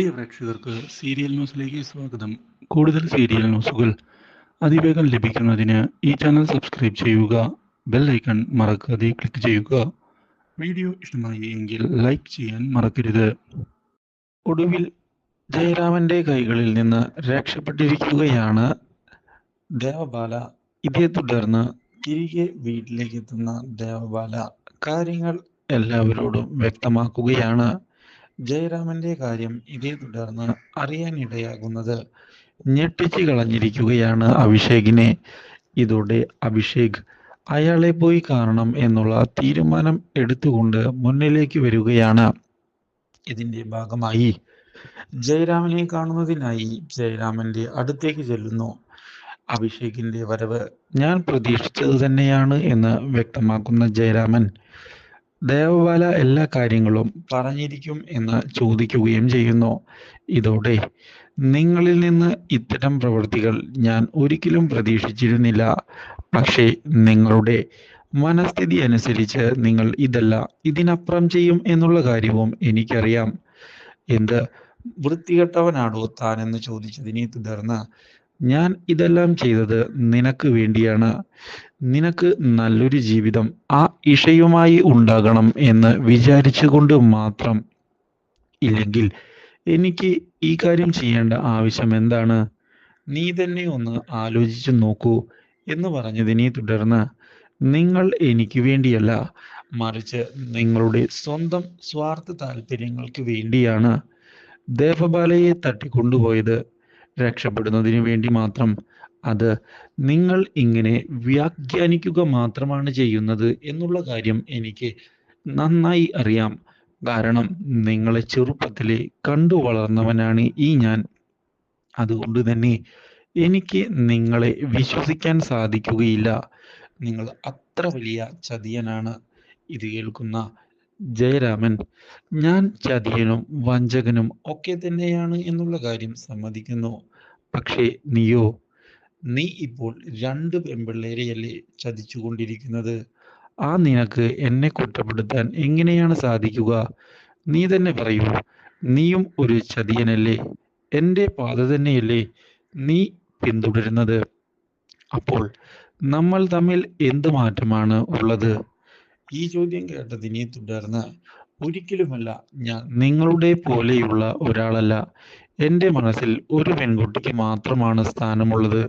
പ്രിയ പ്രേക്ഷകർക്ക് സീരിയൽ ന്യൂസിലേക്ക് സ്വാഗതം. കൂടുതൽ സീരിയൽ ന്യൂസുകൾ അതിവേഗം ലഭിക്കുന്നതിന് ഈ ചാനൽ സബ്സ്ക്രൈബ് ചെയ്യുക ബെൽ ഐക്കൺ മറക്കാതെ ക്ലിക്ക് ചെയ്യുക. വീഡിയോ ഇഷ്ടമായി എങ്കിൽ ലൈക്ക് ചെയ്യാൻ മറക്കരുത്. ഒടുവിൽ ജയരാമന്റെ കൈകളിൽ നിന്ന് രക്ഷപ്പെട്ടിരിക്കുകയാണ് ദേവബാല. ഇതേ തുടർന്ന് തിരികെ വീട്ടിലേക്ക് എത്തുന്ന ദേവബാല. കാര്യങ്ങൾ എല്ലാവരോടും വ്യക്തമാക്കുകയാണ്. ജയരാമന്റെ കാര്യം ഇതേ തുടർന്ന് അറിയാനിടയാകുന്നത് ഞെട്ടിച്ച് കളഞ്ഞിരിക്കുകയാണ് അഭിഷേകിനെ. ഇതോടെ അഭിഷേക് അയാളെ പോയി കാണണം എന്നുള്ള തീരുമാനം എടുത്തുകൊണ്ട് മുന്നിലേക്ക് വരികയാണ്. ഇതിന്റെ ഭാഗമായി ജയരാമനെ കാണുന്നതിനായി ജയരാമന്റെ അടുത്തേക്ക് ചെല്ലുന്നു. അഭിഷേകിന്റെ വരവ് ഞാൻ പ്രതീക്ഷിച്ചത് തന്നെയാണ് എന്ന് വ്യക്തമാക്കുന്ന ജയരാമൻ ദേവബാല എല്ലാ കാര്യങ്ങളും പറഞ്ഞിരിക്കും എന്ന് ചോദിക്കുകയും ചെയ്യുന്നു. ഇതോടെ നിങ്ങളിൽ നിന്ന് ഇത്തരം പ്രവൃത്തികൾ ഞാൻ ഒരിക്കലും പ്രതീക്ഷിച്ചിരുന്നില്ല. പക്ഷേ നിങ്ങളുടെ മനസ്ഥിതി അനുസരിച്ച് നിങ്ങൾ ഇതല്ല ഇതിനപ്പുറം ചെയ്യും എന്നുള്ള കാര്യവും എനിക്കറിയാം. എന്ത് വൃത്തികെട്ടവനാണോ താനെന്ന് ചോദിച്ചതിനെ തുടർന്ന് ഞാൻ ഇതെല്ലാം ചെയ്തത് നിനക്ക് വേണ്ടിയാണ്. നിനക്ക് നല്ലൊരു ജീവിതം ആ ഇഷയുമായി ഉണ്ടാകണം എന്ന് വിചാരിച്ചുകൊണ്ട് മാത്രം. ഇല്ലെങ്കിൽ എനിക്ക് ഈ കാര്യം ചെയ്യേണ്ട ആവശ്യം എന്താണ്? നീ തന്നെ ഒന്ന് ആലോചിച്ചു നോക്കൂ എന്ന് പറഞ്ഞതിനെ തുടർന്ന് നിങ്ങൾ എനിക്ക് വേണ്ടിയല്ല മറിച്ച് നിങ്ങളുടെ സ്വന്തം സ്വാർത്ഥ താല്പര്യങ്ങൾക്ക് വേണ്ടിയാണ് ദേവബാലയെ തട്ടിക്കൊണ്ടുപോയത്. രക്ഷപ്പെടുന്നതിന് വേണ്ടി മാത്രം അത് നിങ്ങൾ ഇങ്ങനെ വ്യാഖ്യാനിക്കുക മാത്രമാണ് ചെയ്യുന്നത് എന്നുള്ള കാര്യം എനിക്ക് നന്നായി അറിയാം. കാരണം നിങ്ങളെ ചെറുപ്പത്തിലെ കണ്ടു വളർന്നവനാണ് ഈ ഞാൻ. അതുകൊണ്ട് തന്നെ എനിക്ക് നിങ്ങളെ വിശ്വസിക്കാൻ സാധിക്കുകയില്ല. നിങ്ങൾ അത്ര വലിയ ചതിയനാണ്. ഇത് കേൾക്കുന്ന ജയരാമൻ ഞാൻ ചതിയനും വഞ്ചകനും ഒക്കെ തന്നെയാണ് എന്നുള്ള കാര്യം സമ്മതിക്കുന്നു. പക്ഷേ നീയോ നീ ഇപ്പോൾ രണ്ട് പെൺപിള്ളേരെയല്ലേ ചതിച്ചുകൊണ്ടിരിക്കുന്നത്? ആ നിനക്ക് എന്നെ കുറ്റപ്പെടുത്താൻ എങ്ങനെയാണ് സാധിക്കുക? നീ തന്നെ പറയൂ നീയും ഒരു ചതിയനല്ലേ? എന്റെ പാത തന്നെയല്ലേ നീ പിന്തുടരുന്നത്? അപ്പോൾ നമ്മൾ തമ്മിൽ എന്ത് മാറ്റമാണ് ഉള്ളത്? ഈ ചോദ്യം കേട്ടതിനെ തുടർന്ന് ഒരിക്കലുമല്ല ഞാൻ നിങ്ങളുടെ പോലെയുള്ള ഒരാളല്ല. എന്റെ മനസ്സിൽ ഒരു പെൺകുട്ടിക്ക് മാത്രമാണ് സ്ഥാനമുള്ളത്.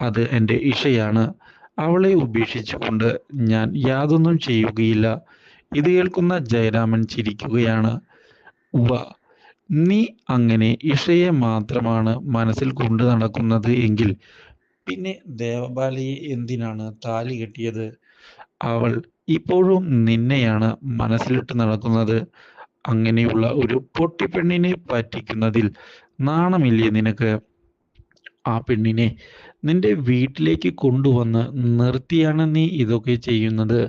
അത് എന്റെ ഇഷയാണ്. അവളെ ഉപേക്ഷിച്ചുകൊണ്ട് ഞാൻ യാതൊന്നും ചെയ്യുകയില്ല. ഇത് കേൾക്കുന്ന ജയരാമൻ ചിരിക്കുകയാണ്. ഉവ നീ അങ്ങനെ ഇഷയെ മാത്രമാണ് മനസ്സിൽ കൊണ്ടു നടക്കുന്നത് എങ്കിൽ പിന്നെ ദേവബാലയെ എന്തിനാണ് താലി കെട്ടിയത്? അവൾ ഇപ്പോഴും നിന്നെയാണ് മനസ്സിലിട്ട് നടക്കുന്നത്. അങ്ങനെയുള്ള ഒരു പൊട്ടിപ്പെണ്ണിനെ പറ്റിക്കുന്നതിൽ നാണമില്ലേ നിനക്ക്? ആ പെണ്ണിനെ നിന്റെ വീട്ടിലേക്ക് കൊണ്ടുവന്ന് നിർത്തിയാണ് നീ ഇതൊക്കെ ചെയ്യുന്നത്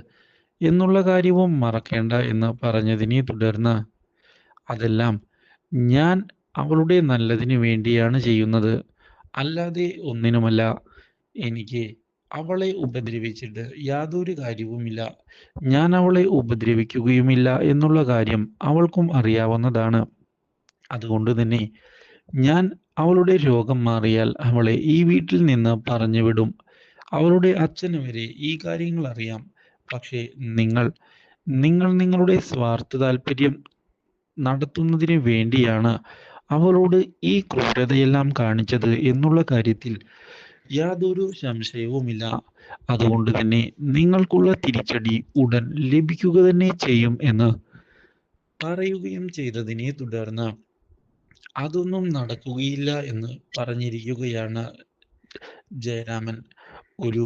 എന്നുള്ള കാര്യവും മറക്കേണ്ട എന്ന് പറഞ്ഞതിനെ തുടർന്ന് അതെല്ലാം ഞാൻ അവളുടെ നല്ലതിന് വേണ്ടിയാണ് ചെയ്യുന്നത്. അല്ലാതെ ഒന്നിനുമല്ല. എനിക്ക് അവളെ ഉപദ്രവിച്ചിട്ട് യാതൊരു കാര്യവുമില്ല. ഞാൻ അവളെ ഉപദ്രവിക്കുകയുമില്ല എന്നുള്ള കാര്യം അവൾക്കും അറിയാവുന്നതാണ്. അതുകൊണ്ട് തന്നെ ഞാൻ അവളുടെ രോഗം മാറിയാൽ അവളെ ഈ വീട്ടിൽ നിന്ന് പറഞ്ഞു വിടും. അവളുടെ അച്ഛന് വരെ ഈ കാര്യങ്ങൾ അറിയാം. പക്ഷേ നിങ്ങൾ നിങ്ങൾ നിങ്ങളുടെ സ്വാർത്ഥ താല്പര്യം നടത്തുന്നതിന് വേണ്ടിയാണ് അവളോട് ഈ ക്രൂരതയെല്ലാം കാണിച്ചത് എന്നുള്ള കാര്യത്തിൽ യാതൊരു സംശയവുമില്ല അതുകൊണ്ട് തന്നെ നിങ്ങൾക്കുള്ള തിരിച്ചടി ഉടൻ ലഭിക്കുക തന്നെ ചെയ്യും എന്ന് പറയുകയും ചെയ്തതിനെ തുടർന്ന് അതൊന്നും നടക്കുകയില്ല എന്ന് പറഞ്ഞിരിക്കുകയാണ് ജയരാമൻ. ഒരു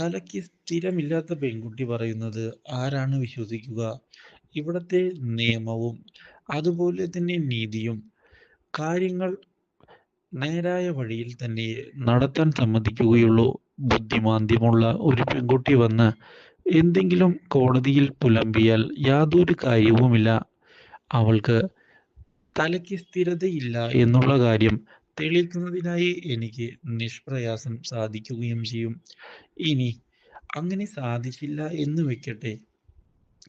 തലയ്ക്ക് സ്ഥിരമില്ലാത്ത പെൺകുട്ടി പറയുന്നത് ആരാണ് വിശ്വസിക്കുക? ഇവിടത്തെ നിയമവും അതുപോലെ തന്നെ നീതിയും കാര്യങ്ങൾ നേരായ വഴിയിൽ തന്നെ നടത്താൻ സമ്മതിക്കുകയുള്ളൂ. ബുദ്ധിമാന്ദ്യമുള്ള ഒരു പെൺകുട്ടി വന്ന് എന്തെങ്കിലും കോടതിയിൽ പുലമ്പിയാൽ യാതൊരു കാര്യവുമില്ല. അവൾക്ക് തലയ്ക്ക് സ്ഥിരതയില്ല എന്നുള്ള കാര്യം തെളിയിക്കുന്നതിനായി എനിക്ക് നിഷ്പ്രയാസം സാധിക്കുകയും ചെയ്യും. ഇനി അങ്ങനെ സാധിച്ചില്ല എന്ന് വെക്കട്ടെ.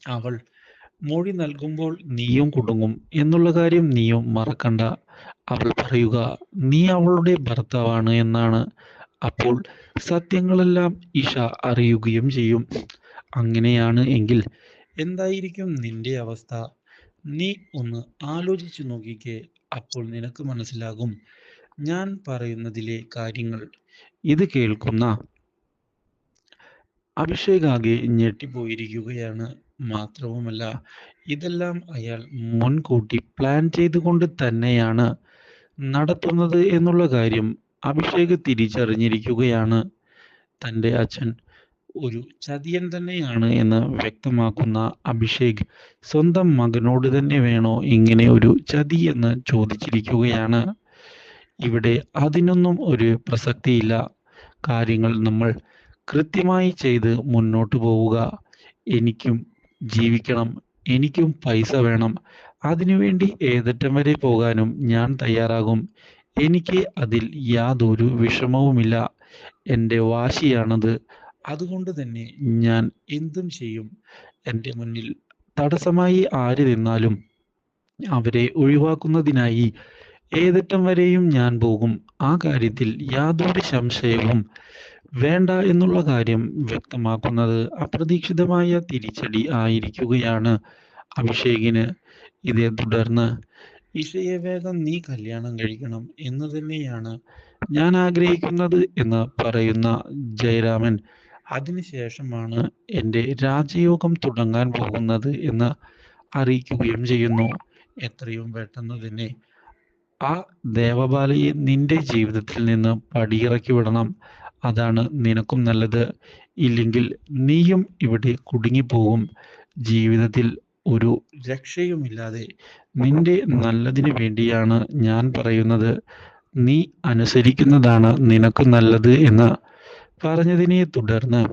അവൾ മൊഴി നൽകുമ്പോൾ നീയും കുടുങ്ങും എന്നുള്ള കാര്യം നീയും മറക്കണ്ട. അവൾ പറയുക നീ അവളുടെ ഭർത്താവാണ് എന്നാണ്. അപ്പോൾ സത്യങ്ങളെല്ലാം ഇഷ അറിയുകയും ചെയ്യും. അങ്ങനെയാണ് എങ്കിൽ എന്തായിരിക്കും നിന്റെ അവസ്ഥ? നീ ഒന്ന് ആലോചിച്ചു നോക്കിക്കേ അപ്പോൾ നിനക്ക് മനസ്സിലാകും. ഞാൻ പറയുന്നതിലെ കാര്യങ്ങൾ ഇത് കേൾക്കുന്ന അഭിഷേക് ആകെ ഞെട്ടിപ്പോയിരിക്കുകയാണ്. മാത്രവുമല്ല ഇതെല്ലാം അയാൾ മുൻകൂട്ടി പ്ലാൻ ചെയ്തുകൊണ്ട് തന്നെയാണ്. നടത്തുന്നത് എന്നുള്ള കാര്യം അഭിഷേക് തിരിച്ചറിഞ്ഞിരിക്കുകയാണ്. തന്റെ അച്ഛൻ ഒരു ചതിയൻ തന്നെയാണ് എന്ന് വ്യക്തമാക്കുന്ന അഭിഷേക് സ്വന്തം മകനോട് തന്നെ വേണോ ഇങ്ങനെ ഒരു ചതി എന്ന് ചോദിച്ചിരിക്കുകയാണ്. ഇവിടെ അതിനൊന്നും ഒരു പ്രസക്തിയില്ല. കാര്യങ്ങൾ നമ്മൾ കൃത്യമായി ചെയ്ത് മുന്നോട്ട് പോവുക. എനിക്കും ജീവിക്കണം. എനിക്കും പൈസ വേണം. അതിനുവേണ്ടി ഏതറ്റം വരെ പോകാനും ഞാൻ തയ്യാറാകും. എനിക്ക് അതിൽ യാതൊരു വിഷമവുമില്ല. എന്റെ വാശിയാണത്. അതുകൊണ്ട് തന്നെ ഞാൻ എന്തും ചെയ്യും. എന്റെ മുന്നിൽ തടസ്സമായി ആര് നിന്നാലും അവരെ ഒഴിവാക്കുന്നതിനായി ഏതറ്റം വരെയും ഞാൻ പോകും. ആ കാര്യത്തിൽ യാതൊരു സംശയവും വേണ്ട എന്നുള്ള കാര്യം വ്യക്തമാക്കുന്നത് അപ്രതീക്ഷിതമായ തിരിച്ചടി ആയിരിക്കുകയാണ്. അഭിഷേകിന് ഇതേ തുടർന്ന് ഇഷയെ വേഗം നീ കല്യാണം കഴിക്കണം എന്ന് തന്നെയാണ് ഞാൻ ആഗ്രഹിക്കുന്നത് എന്ന് പറയുന്ന ജയരാമൻ അതിനുശേഷമാണ് എന്റെ രാജയോഗം തുടങ്ങാൻ പോകുന്നത് എന്ന് അറിയിക്കുകയും ചെയ്യുന്നു. എത്രയും പെട്ടെന്ന് തന്നെ ആ ദേവബാലയെ നിന്റെ ജീവിതത്തിൽ നിന്ന് പടിയിറക്കി വിടണം. അതാണ് നിനക്കും നല്ലത്. ഇല്ലെങ്കിൽ നീയും ഇവിടെ കുടുങ്ങിപ്പോകും. ജീവിതത്തിൽ ഒരു രക്ഷയുമില്ലാതെ നിന്റെ നല്ലതിന് വേണ്ടിയാണ് ഞാൻ പറയുന്നത്. നീ അനുസരിക്കുന്നതാണ് നിനക്ക് നല്ലത് എന്ന് പറഞ്ഞതിനെ തുടർന്ന്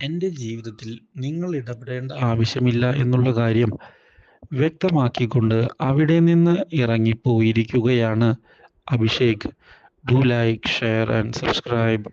എന്റെ ജീവിതത്തിൽ നിങ്ങൾ ഇടപെടേണ്ട ആവശ്യമില്ല എന്നുള്ള കാര്യം വ്യക്തമാക്കിക്കൊണ്ട് അവിടെ നിന്ന് ഇറങ്ങിപ്പോയിരിക്കുകയാണ് Abhishek. Do like share and subscribe